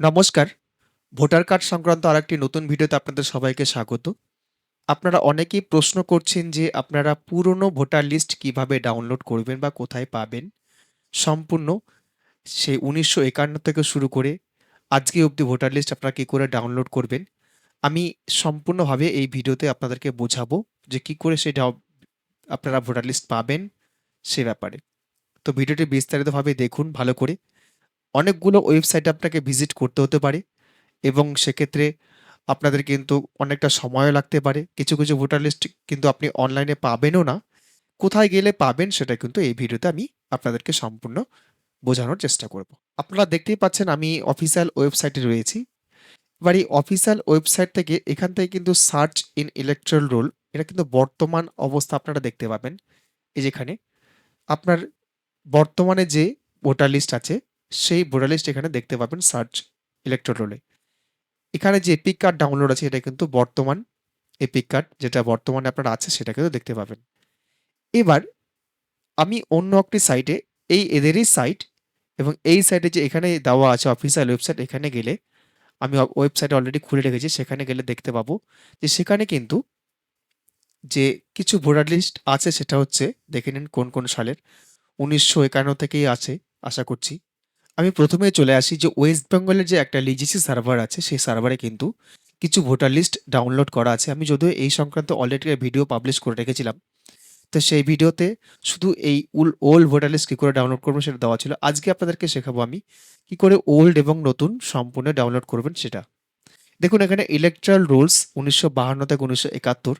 নমস্কার। Voter card সংক্রান্ত আরেকটি নতুন ভিডিওতে আপনাদের সবাইকে স্বাগত। আপনারা অনেকেই প্রশ্ন করছেন যে আপনারা পুরনো ভোটার লিস্ট কীভাবে ডাউনলোড করবেন বা কোথায় পাবেন? সম্পূর্ণ সেই উনিশশো একান্ন থেকে শুরু করে আজকে অবধি ভোটার লিস্ট আপনারা কী করে ডাউনলোড করবেন? আমি সম্পূর্ণভাবে এই ভিডিওতে আপনাদেরকে বোঝাবো যে কি করে সেই আপনারা ভোটার লিস্ট পাবেন সে ব্যাপারে। তো ভিডিওটি বিস্তারিতভাবে দেখুন, ভালো করে। অনেকগুলো ওয়েবসাইট আপনাকে ভিজিট করতে হতে পারে এবং সেক্ষেত্রে আপনাদের কিন্তু অনেকটা সময়ও লাগতে পারে। কিছু কিছু ভোটার লিস্ট কিন্তু আপনি অনলাইনে পাবেনও না। কোথায় গেলে পাবেন সেটা কিন্তু এই ভিডিওতে আমি আপনাদেরকে সম্পূর্ণ বোঝানোর চেষ্টা করব। আপনারা দেখতেই পাচ্ছেন আমি অফিসিয়াল ওয়েবসাইটে রয়েছি। এবার এই অফিসিয়াল ওয়েবসাইট থেকে এখান থেকে কিন্তু সার্চ ইন ইলেকট্রাল রোল, এটা কিন্তু বর্তমান অবস্থা আপনারা দেখতে পাবেন। এই যেখানে আপনার বর্তমানে যে ভোটার লিস্ট আছে সেই ভোটার লিস্ট এখানে দেখতে পাবেন সার্চ ইলেকট্রাল রোলে এখানে যে এপিক কার্ড ডাউনলোড আছে, এটা কিন্তু বর্তমান এপিক কার্ড যেটা বর্তমানে আপনার আছে, সেটা কিন্তু দেখতে পাবেন। এবার আমি অন্য একটি সাইটে এই এদেরই সাইট এবং এই সাইটে যে এখানে দেওয়া আছে অফিসিয়াল ওয়েবসাইট এখানে গেলে আমি ওয়েবসাইট অলরেডি খুলে রেখেছি, সেখানে গেলে দেখতে পাবো যে সেখানে কিন্তু যে কিছু ভোটার লিস্ট আছে, সেটা হচ্ছে, দেখে নিন কোন কোন সালের, উনিশশো একান্ন থেকেই আছে, আশা করছি। আমি প্রথমে চলে আসি যে ওয়েস্ট বেঙ্গলের যে একটা লিজিসি সার্ভার আছে, সেই সার্ভারে কিন্তু কিছু ভোটার লিস্ট ডাউনলোড করা আছে। আমি যদিও এই সংক্রান্ত অলরেডি ভিডিও পাবলিশ করে রেখেছিলাম। তো সেই ভিডিওতে শুধু এই উল ওল্ড ভোটার লিস্ট কী করে ডাউনলোড করবেন সেটা দেওয়া ছিল। আজকে আপনাদেরকে শেখাবো আমি কী করে ওল্ড এবং নতুন সম্পূর্ণ ডাউনলোড করবেন সেটা। দেখুন, এখানে ইলেকট্রাল রুলস উনিশশো বাহান্ন থেকে উনিশশো একাত্তর,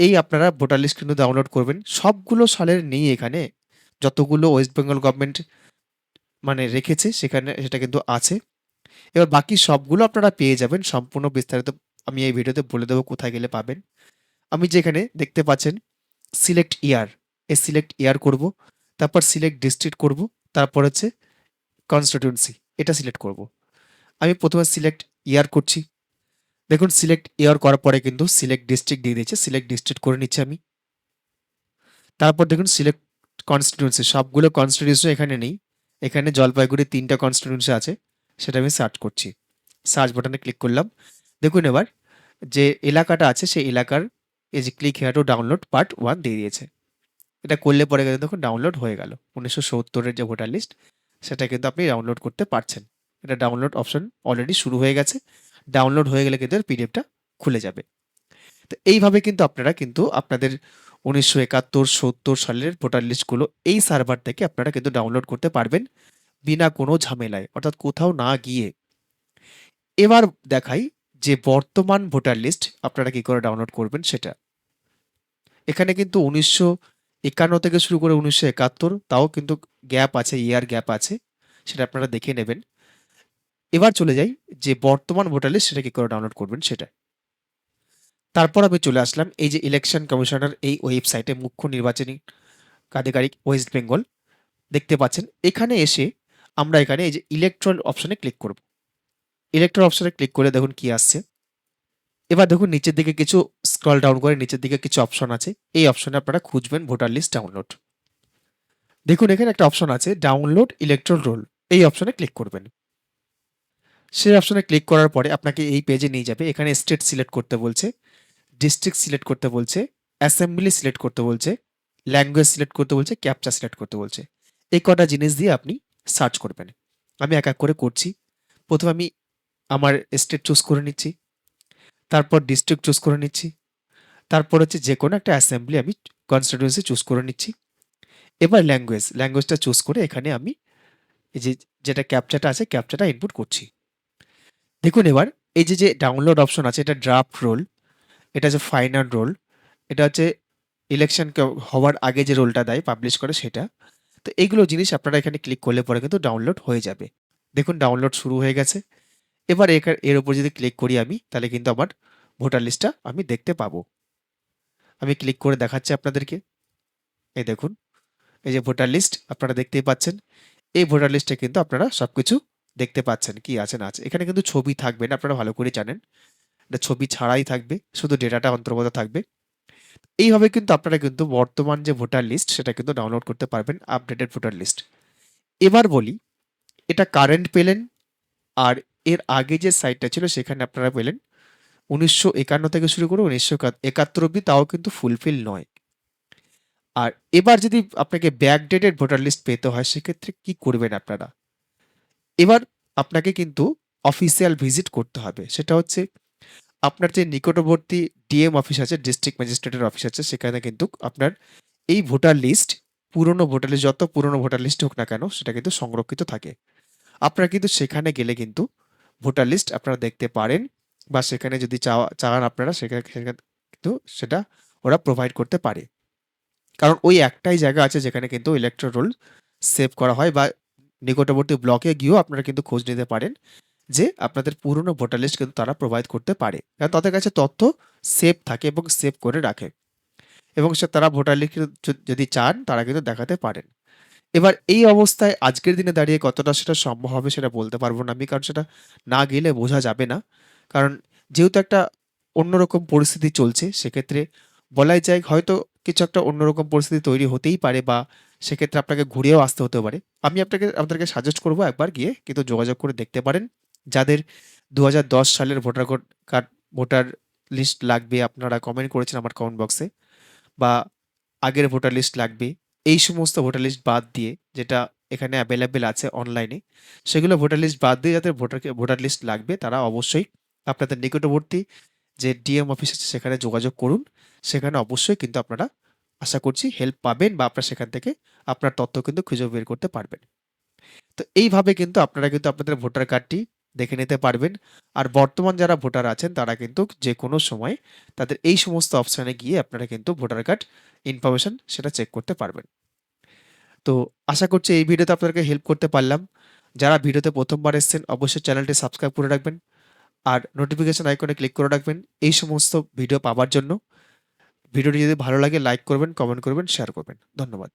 এই আপনারা ভোটার লিস্ট কিন্তু ডাউনলোড করবেন। সবগুলো সালের নেই এখানে। যতগুলো ওয়েস্ট বেঙ্গল গভর্নমেন্ট মানে রেখেছে, সেখানে সেটা কিন্তু আছে। এবার বাকি সবগুলো আপনারা পেয়ে যাবেন। সম্পূর্ণ বিস্তারিত আমি এই ভিডিওতে বলে দেবো কোথায় গেলে পাবেন। আমি যেখানে দেখতে পাচ্ছেন সিলেক্ট ইয়ার এই সিলেক্ট ইয়ার করব, তারপর সিলেক্ট ডিস্ট্রিক্ট করব, তারপর হচ্ছে কনস্টিটিউন্সি এটা সিলেক্ট করব। আমি প্রথমে সিলেক্ট ইয়ার করছি। দেখুন সিলেক্ট ইয়ার করার পরে কিন্তু সিলেক্ট ডিস্ট্রিক্ট দিয়ে দিয়েছে সিলেক্ট ডিস্ট্রিক্ট করে নিচ্ছি আমি। তারপর দেখুন সিলেক্ট কনস্টিটিউন্সি সবগুলো কনস্টিটিউন্সি এখানে নেই। এখানে জলপাইগুড়ি তিনটা কনস্টিটিউন্সি আছে, সেটা আমি সার্চ করছি। সার্চ বাটনে ক্লিক করলাম। দেখুন এবার, যে এলাকাটা আছে, সেই এলাকার এই যে click here to download part one দিয়ে দিয়েছে। এটা করলে পরে কিন্তু দেখুন ডাউনলোড হয়ে গেল। উনিশশো সত্তরের যে ভোটার লিস্ট সেটা কিন্তু আপনি ডাউনলোড করতে পারছেন। এটা ডাউনলোড অপশন অলরেডি শুরু হয়ে গেছে। ডাউনলোড হয়ে গেলে কিন্তু পিডিএফটা খুলে যাবে। তো এইভাবে কিন্তু আপনারা কিন্তু আপনাদের উনিশশো একাত্তর, সত্তর সালের ভোটার লিস্টগুলো এই সার্ভার থেকে আপনারা কিন্তু ডাউনলোড করতে পারবেন বিনা কোনো ঝামেলায়, অর্থাৎ কোথাও না গিয়ে। এবার দেখাই যে বর্তমান ভোটার লিস্ট আপনারা কি করে ডাউনলোড করবেন সেটা। এখানে কিন্তু উনিশশো একান্ন থেকে শুরু করে উনিশশো একাত্তর, তাও কিন্তু গ্যাপ আছে ইয়ার গ্যাপ আছে, সেটা আপনারা দেখে নেবেন। এবার চলে যাই যে বর্তমান ভোটার লিস্ট সেটা কি করে ডাউনলোড করবেন সেটা। তারপর আমি চলে আসলাম এই যে ইলেকশন কমিশনার এই ওয়েবসাইটে মুখ্য নির্বাচনী আধিকারিক ওয়েস্ট বেঙ্গল দেখতে পাচ্ছেন, এখানে এসে আমরা এখানে এই যে ইলেকট্রল অপশনে ক্লিক করব। ইলেকট্রল অপশনে ক্লিক করে দেখুন কি আসছে। এবার দেখুন নিচের দিকে কিছু স্ক্রল ডাউন করে নিচের দিকে কিছু অপশন আছে। এই অপশনে আপনারা খুঁজবেন ভোটার লিস্ট ডাউনলোড দেখুন এখানে একটা অপশন আছে ডাউনলোড ইলেকট্রল রোল এই অপশনে ক্লিক করবেন। সেই অপশনে ক্লিক করার পরে আপনাকে এই পেজে নিয়ে যাবে। এখানে স্টেট সিলেক্ট করতে বলছে। ডিস্ট্রিক্ট সিলেক্ট করতে বলছে অ্যাসেম্বলি সিলেক্ট করতে বলছে ল্যাঙ্গুয়েজ সিলেক্ট করতে বলছে ক্যাপচা সিলেক্ট করতে বলছে এই কটা জিনিস দিয়ে আপনি সার্চ করবেন। আমি এক এক করে করছি। প্রথমে আমি আমার স্টেট চুজ করে নিচ্ছি, তারপর ডিস্ট্রিক্ট চুজ করে নিচ্ছি, তারপর হচ্ছে যে কোনো একটা অ্যাসেম্বলি আমি কনস্টিটিউন্সি চুজ করে নিচ্ছি। এবার ল্যাঙ্গুয়েজ ল্যাঙ্গুয়েজটা চুজ করে এখানে আমি এই যে যেটা ক্যাপচাটা আছে ক্যাপচাটা ইনপুট করছি। দেখুন এবার এই যে যে ডাউনলোড অপশন আছে, এটা ড্রাফট রোল এটা হচ্ছে ফাইনাল রোল এটা হচ্ছে ইলেকশন হওয়ার আগে যে রোলটা দেয় পাবলিশ করে সেটা। তো এইগুলো জিনিস আপনারা এখানে ক্লিক করলে পরে কিন্তু ডাউনলোড হয়ে যাবে। দেখুন ডাউনলোড শুরু হয়ে গেছে। এবার এর উপর যদি ক্লিক করি আমি, তাহলে কিন্তু আমার ভোটার লিস্টটা আমি দেখতে পাবো। আমি ক্লিক করে দেখাচ্ছি আপনাদেরকে। এই দেখুন, এই যে ভোটার লিস্ট আপনারা দেখতেই পাচ্ছেন। এই ভোটার লিস্টে কিন্তু আপনারা সব কিছু দেখতে পাচ্ছেন, কি আছে না আছে। এখানে কিন্তু ছবি থাকবে না, আপনারা ভালো করে জানেন। এটা ছবি ছাড়াই থাকবে, শুধু ডেটাটা অন্তর্গত থাকবে এইভাবে কিন্তু আপনারা কিন্তু বর্তমান যে ভোটার লিস্ট সেটা কিন্তু ডাউনলোড করতে পারবেন আপডেটেড ভোটার লিস্ট এবার বলি, এটা কারেন্ট পেলেন, আর এর আগে যে সাইটটা ছিল, সেখানে আপনারা পেলেন ১৯৫১ থেকে শুরু করে ১৯৭১ অব্দি তাও কিন্তু ফুলফিল নয়। আর এবার যদি আপনাকে ব্যাকডেটেড ভোটার লিস্ট পেতে হয়, সেক্ষেত্রে কি করবেন আপনারা? এবার আপনাকে কিন্তু অফিসিয়াল ভিজিট করতে হবে। সেটা হচ্ছে আপনার যে নিকটবর্তী ডিএম অফিস আছে, ডিস্ট্রিক্ট ম্যাজিস্ট্রেটের অফিস আছে সেখানে কিন্তু আপনার এই ভোটার লিস্ট, পুরনো ভোটার লিস্ট যত পুরনো ভোটার লিস্ট হোক না কেন সেটা কিন্তু সংরক্ষিত থাকে। আপনারা কিন্তু সেখানে গেলে কিন্তু ভোটার লিস্ট আপনারা দেখতে পারেন বা সেখানে যদি চাওয়া চান আপনারা সেখানে কিন্তু সেটা ওরা প্রোভাইড করতে পারে। কারণ ওই একটাই জায়গা আছে যেখানে কিন্তু ইলেকট্রাল রোল সেভ করা হয় বা নিকটবর্তী ব্লকে গিয়েও আপনারা কিন্তু খোঁজ নিতে পারেন যে আপনাদের পুরনো ভোটার লিস্ট কিন্তু তারা প্রোভাইড করতে পারে। কারণ তাদের কাছে তথ্য সেভ থাকে এবং সেভ করে রাখে। এবং সে তারা ভোটার লিস্ট যদি চান, তারা কিন্তু দেখাতে পারেন। এবার এই অবস্থায় আজকের দিনে দাঁড়িয়ে কতটা সেটা সম্ভব হবে সেটা বলতে পারব না আমি। কারণ সেটা না গেলে বোঝা যাবে না। কারণ যেহেতু একটা অন্যরকম পরিস্থিতি চলছে, সেক্ষেত্রে বলাই যায় হয়তো কিছু একটা অন্যরকম পরিস্থিতি তৈরি হতেই পারে বা সেক্ষেত্রে আপনাকে ঘুরেও আসতে হতে পারে। আমি আপনাকে, আপনাদেরকে সাজেস্ট করব একবার গিয়ে কিন্তু যোগাযোগ করে দেখতে পারেন। যাদের ২০১০ সালের ভোটার কার্ড, ভোটার লিস্ট লাগবে আপনারা কমেন্ট করেছেন আমার কমেন্ট বক্সে বা আগের ভোটার লিস্ট লাগবে। এই সমস্ত ভোটার লিস্ট বাদ দিয়ে যেটা এখানে অ্যাভেলেবেল আছে অনলাইনে সেগুলো ভোটার লিস্ট বাদ দিয়ে যাদের ভোটারকে ভোটার লিস্ট লাগবে, তারা অবশ্যই আপনাদের নিকটবর্তী যে ডিএম অফিস আছে সেখানে যোগাযোগ করুন। সেখানে অবশ্যই কিন্তু আপনারা আশা করছি হেল্প পাবেন বা আপনারা সেখান থেকে আপনার তথ্য কিন্তু খুঁজে বের করতে পারবেন। তো এইভাবে কিন্তু আপনারা কিন্তু আপনাদের ভোটার কার্ডটি দেখে নিতে পারবেন। আর বর্তমান যারা ভোটার আছেন তারা কিন্তু যে কোনো সময় তাদের এই সমস্ত অপশানে গিয়ে আপনারা কিন্তু ভোটার কার্ড ইনফরমেশন সেটা চেক করতে পারবেন। তো আশা করছি এই ভিডিওতে আপনাদেরকে হেল্প করতে পারলাম। যারা ভিডিওতে ১ম বার এসেছেন অবশ্যই চ্যানেলটি সাবস্ক্রাইব করে রাখবেন। আর নোটিফিকেশন আইকনে ক্লিক করে রাখবেন এই সমস্ত ভিডিও পাওয়ার জন্য। ভিডিওটি যদি ভালো লাগে লাইক করবেন, কমেন্ট করবেন, শেয়ার করবেন। ধন্যবাদ।